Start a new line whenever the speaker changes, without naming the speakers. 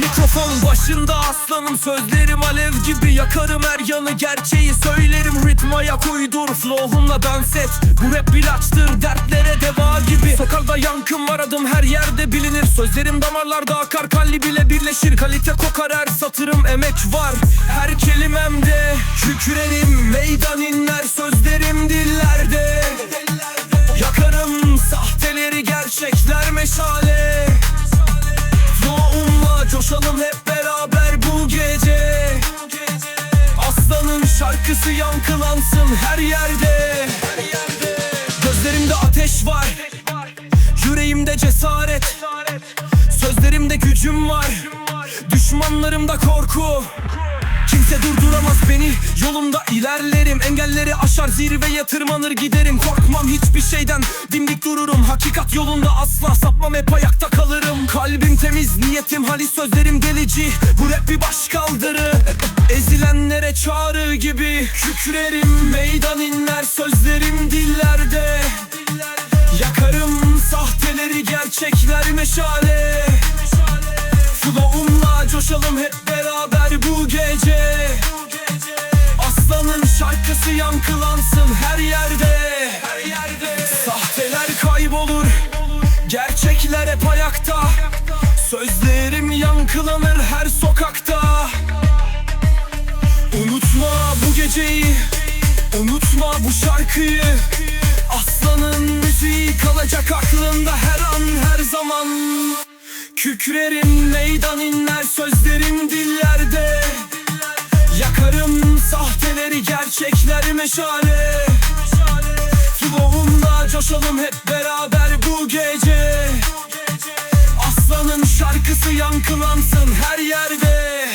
Mikrofon başında aslanım Sözlerim alev gibi. Yakarım her yanı Gerçeği söylerim. Ritme ayak uydur Flow'umla dans et. Bu rap ilaçtır dertlere deva gibi. Sokakta yankım var adım her yerde bilinir. Sözlerim damarlarda akar kalli bile birleşir. Kalite kokar her satırım emek var. Her kelimemde kükrenim Meydan inler sözlerim dillerde. Yakarım sahteleri gerçekler meşale şarkısı yankılansın her yerde. Gözlerimde ateş var. Yüreğimde cesaret. Sözlerimde gücüm var. Düşmanlarımda korku. Kimse durduramaz beni. Yolumda ilerlerim. Engelleri aşar zirveye tırmanır giderim. Korkmam hiçbir şeyden. Dimdik dururum. Hakikat yolunda asla sapmam hep kalırım Kalbim temiz niyetim halis sözlerim delici. Bu rap bir baş kaldırı Ezilenlere çağrı gibi. Kükrerim meydan inler Sözlerim dillerde. Yakarım sahteleri gerçekler meşale. Flow'umla coşalım hep beraber bu gece. Aslanın şarkısı yankılansın her yerde Her yerde. Sahteler kaybolur Gerçekler hep ayakta. Sözlerim yankılanır her sokakta. Unutma bu geceyi Unutma bu şarkıyı. Aslanın müziği kalacak aklında her an her zaman. Kükrerim meydan inler sözlerim dillerde. Yakarım sahteleri gerçekler meşale. Flow'umla coşalım hep beraber şarkısı yankılansın her yerde